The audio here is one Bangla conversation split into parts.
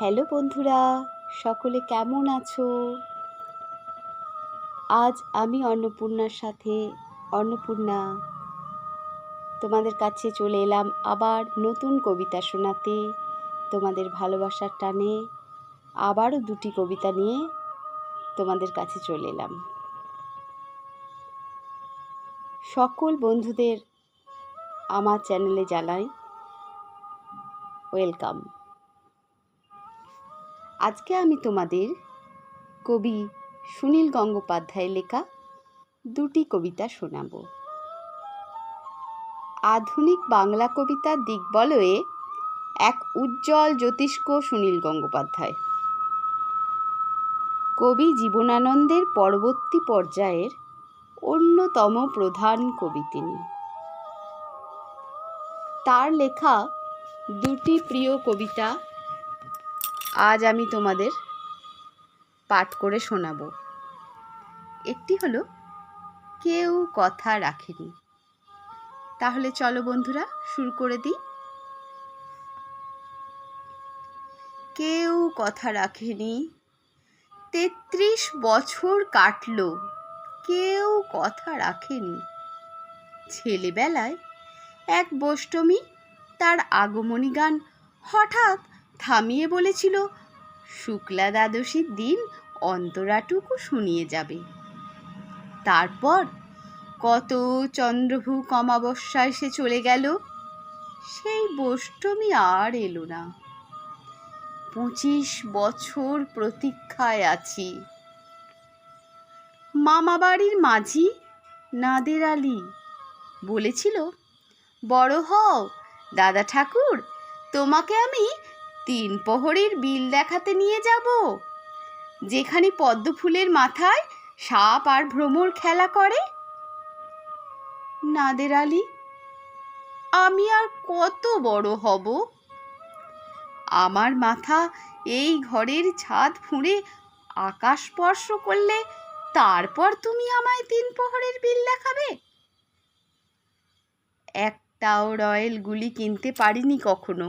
হ্যালো বন্ধুরা, সকলে কেমন আছো? আজ আমি অন্নপূর্ণার সাথে, অন্নপূর্ণা, তোমাদের কাছে চলে এলাম আবার নতুন কবিতা শোনাতে। তোমাদের ভালোবাসার টানে আবারও দুটি কবিতা নিয়ে তোমাদের কাছে চলে এলাম। সকল বন্ধুদের আমার চ্যানেলে জানাই, ওয়েলকাম। আজকে আমি তোমাদের কবি সুনীল গঙ্গোপাধ্যায় লেখা দুটি কবিতা শোনাব। আধুনিক বাংলা কবিতার দিকবলয়ে এক উজ্জ্বল জ্যোতিষ্ক সুনীল গঙ্গোপাধ্যায়। কবি জীবনানন্দের পরবর্তী পর্যায়ের অন্যতম প্রধান কবি তিনি। তার লেখা দুটি প্রিয় কবিতা আজ আমি তোমাদের পাঠ করে শোনাব। একটি হলো, কেউ কথা রাখেনি। তাহলে চলো বন্ধুরা, শুরু করে দিই। কেউ কথা রাখেনি। তেত্রিশ বছর কাটলো। কেউ কথা রাখেনি। ছেলেবেলায় এক বষ্টমী তার আগমনী গান হঠাৎ থামিয়ে বলেছিল, শুক্লা দ্বাদশীর দিন অন্তরাটুকু শুনিয়ে যাবে। তারপর কত চন্দ্রভূ অমাবস্যা সে চলে গেল, সেই বষ্টমী আর এলো না। পঁচিশ বছর প্রতীক্ষায় আছি। মামা বাড়ির মাঝি নাদের আলী বলেছিল, বড় হও, দাদা ঠাকুর, তোমাকে আমি তিন প্রহরের বিল দেখাতে নিয়ে যাব? যেখানে পদ্ম ফুলের মাথায় সাপ আর ভ্রমর খেলা করে? নাদের আলী, আমি আর কত বড় হব? আমার মাথা এই ঘরের ছাদ ফুঁড়ে আকাশ স্পর্শ করলে তারপর তুমি আমায় তিন প্রহরের বিল দেখাবে? একটাও রয়েল গুলি কিনতে পারিনি কখনো।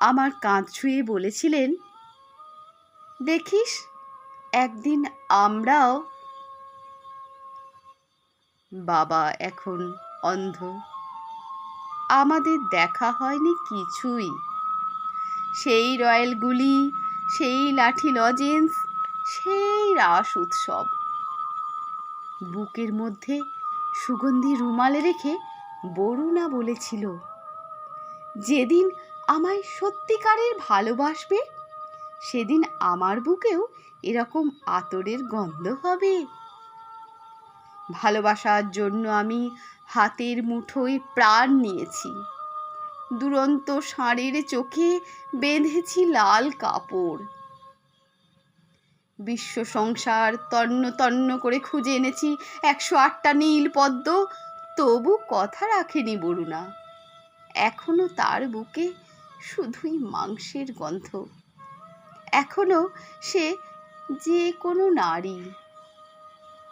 আমার কাঁধ ছুঁয়ে বলেছিলেন, দেখিস, একদিন আমরাও বাবা এখন অন্ধ। আমাদের দেখা হয়নি কিছুই। সেই রয়্যালগুলি, সেই লাঠি লজেন্স, সেই রাস উৎসব। বুকের মধ্যে সুগন্ধি রুমালে রেখে বরুণা বলেছিল, যেদিন আমায় সত্যিকারের ভালোবাসবে? সেদিন আমার বুকেও এরকম আতরের গন্ধ হবে। ভালোবাসার জন্য আমি হাতের মুঠোয় প্রাণ নিয়েছি। দুরন্ত ষাঁড়ের চোখে বেঁধেছি লাল কাপড়। বিশ্ব সংসার তন্ন তন্ন করে খুঁজে এনেছি একশো আটটা নীল পদ্ম। তবু কথা রাখেনি বরুণা। এখনও তার বুকে শুধুই মাংসের গন্ধ। এখনও সে যে কোনো নারী।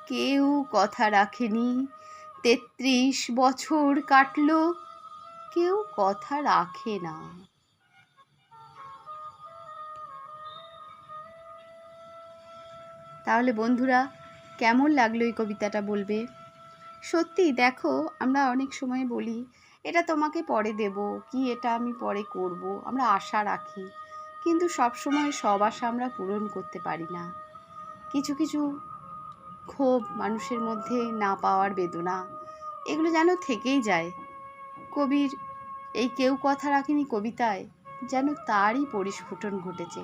কেউ কথা রাখেনি। তেত্রিশ বছর কাটলো, কেউ কথা রাখে না। তাহলে বন্ধুরা, কেমন লাগল এই কবিতাটা বলবে? সত্যি দেখো, আমরা অনেক সময় বলি এটা তোমাকে পরে দেব, কি এটা আমি পরে করব, আমরা আশা রাখি। কিন্তু সব সময় সব আশা আমরা পূরণ করতে পারি না। কিছু কিছু ক্ষোভ মানুষের মধ্যে না পাওয়ার বেদনা, এগুলো যেন থেকেই যায়। কবির এই কেউ কথা রাখেনি কবিতায়, যেন তারই পরিস্ফুটন ঘটেছে।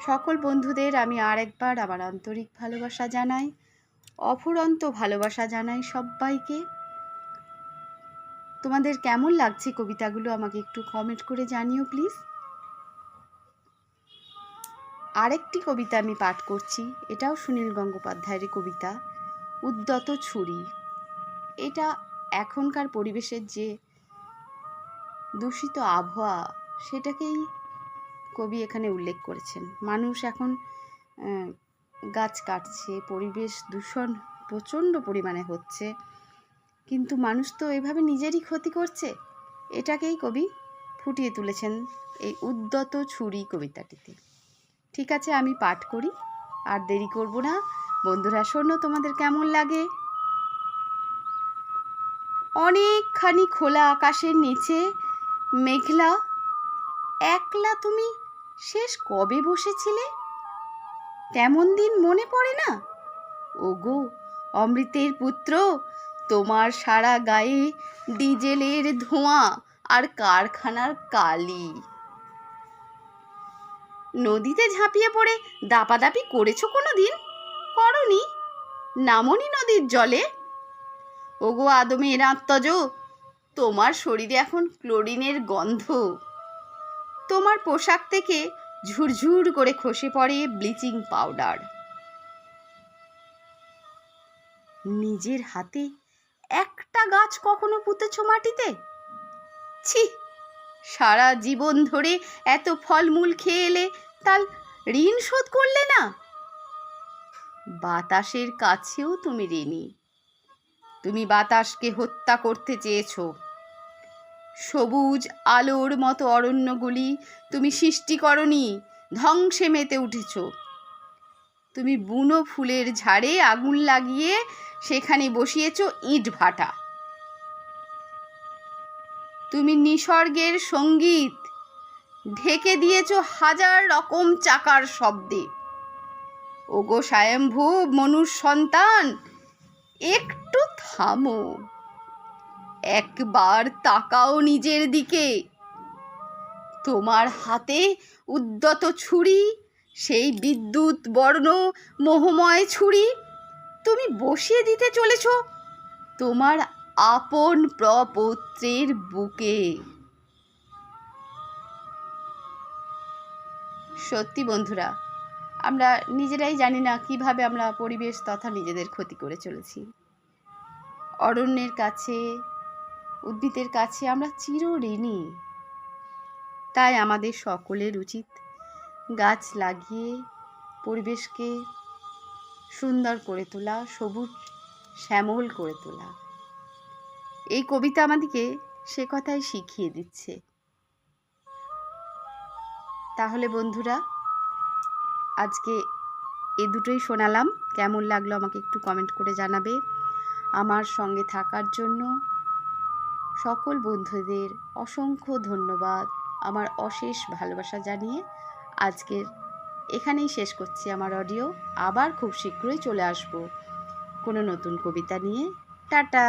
সকল বন্ধুদের আমি আর একবার আমার আন্তরিক ভালোবাসা জানাই। অফুরন্ত ভালোবাসা জানাই সবাইকে তোমাদের কেমন লাগছে কবিতাগুলো আমাকে একটু কমেন্ট করে জানিও প্লিজ আরেকটি কবিতা আমি পাঠ করছি, এটাও সুনীল গঙ্গোপাধ্যায়ের কবিতা, উদ্যত ছুরি। এটা এখনকার পরিবেশের যে দূষিত আবহাওয়া, সেটাকেই কবি এখানে উল্লেখ করেছেন। মানুষ এখন গাছ কাটছে, পরিবেশ দূষণ প্রচণ্ড পরিমাণে হচ্ছে। কিন্তু মানুষ তো এভাবে নিজেরই ক্ষতি করছে? এটাকেই কবি ফুটিয়ে তুলেছেন এই উদ্যত ছুরি কবিতাটিতে। ঠিক আছে, আমি পাঠ করি, আর দেরি করব না। বন্ধুরা, শোনো তোমাদের কেমন লাগে? অনেকখানি খোলা আকাশের নিচে, মেঘলা, একলা তুমি শেষ কবে বসেছিলে? তেমন দিন মনে পড়ে না? ওগো, অমৃতের পুত্র, তোমার সারা গায়ে ডিজেলের ধোঁয়া আর কারখানার কালি। নদীতে ঝাঁপিয়ে পড়ে দাপাদাপি করেছ কোনো দিন করনি? নামনি নদীর জলে? ওগো আদমের আত্মজ, তোমার শরীরে এখন ক্লোরিনের গন্ধ। তোমার পোশাক থেকে ঝুরঝুর করে খসে পড়ে ব্লিচিং পাউডার। নিজের হাতে একটা গাছ কখনো পুঁতেছ মাটিতে? ছি, সারা জীবন ধরে এত ফলমূল খেয়ে এলে তার ঋণ শোধ করলে না? বাতাসের কাছেও তুমি ঋণী। তুমি বাতাসকে হত্যা করতে চেয়েছো। সবুজ আলোর মতো অরণ্যগুলি তুমি সৃষ্টি করনি, ধ্বংসে মেতে উঠেছ। তুমি বুনো ফুলের ঝাড়ে আগুন লাগিয়ে সেখানে বসিয়েছ ইট ভাটা। তুমি নিসর্গের সংগীত, ঢেকে দিয়েছ হাজার রকম চাকার শব্দে। ওগো স্বয়ম্ভু মনুর সন্তান, একটু থামো। একবার তাকাও নিজের দিকে। তোমার হাতে উদ্যত ছুরি, সেই বিদ্যুৎ বর্ণ মোহময় ছুরি, তুমি বসিয়ে দিতে চলেছ তোমার আপন প্রপত্রের বুকে। সত্যি বন্ধুরা, আমরা নিজেরাই জানি না কীভাবে আমরা পরিবেশ তথা নিজেদের ক্ষতি করে চলেছি। অরণ্যের কাছে উদ্ভিদের কাছে আমরা চির ঋণী। তাই আমাদের সকলের উচিত গাছ লাগিয়ে পরিবেশকে সুন্দর করে তোলা, সবুজ শ্যামল করে তোলা। এই কবিতা আমাদেরকে সে কথাই শিখিয়ে দিচ্ছে। তাহলে বন্ধুরা, আজকে এ দুটোই শোনালাম। কেমন লাগল আমাকে একটু কমেন্ট করে জানাবে। আমার সঙ্গে থাকার জন্য সকল বন্ধুদের অসংখ্য ধন্যবাদ আমার অশেষ ভালোবাসা জানিয়ে আজকের এখানেই শেষ করছি আমার অডিও আবার খুব শীঘ্রই চলে আসব কোনো নতুন কবিতা নিয়ে। টাটা!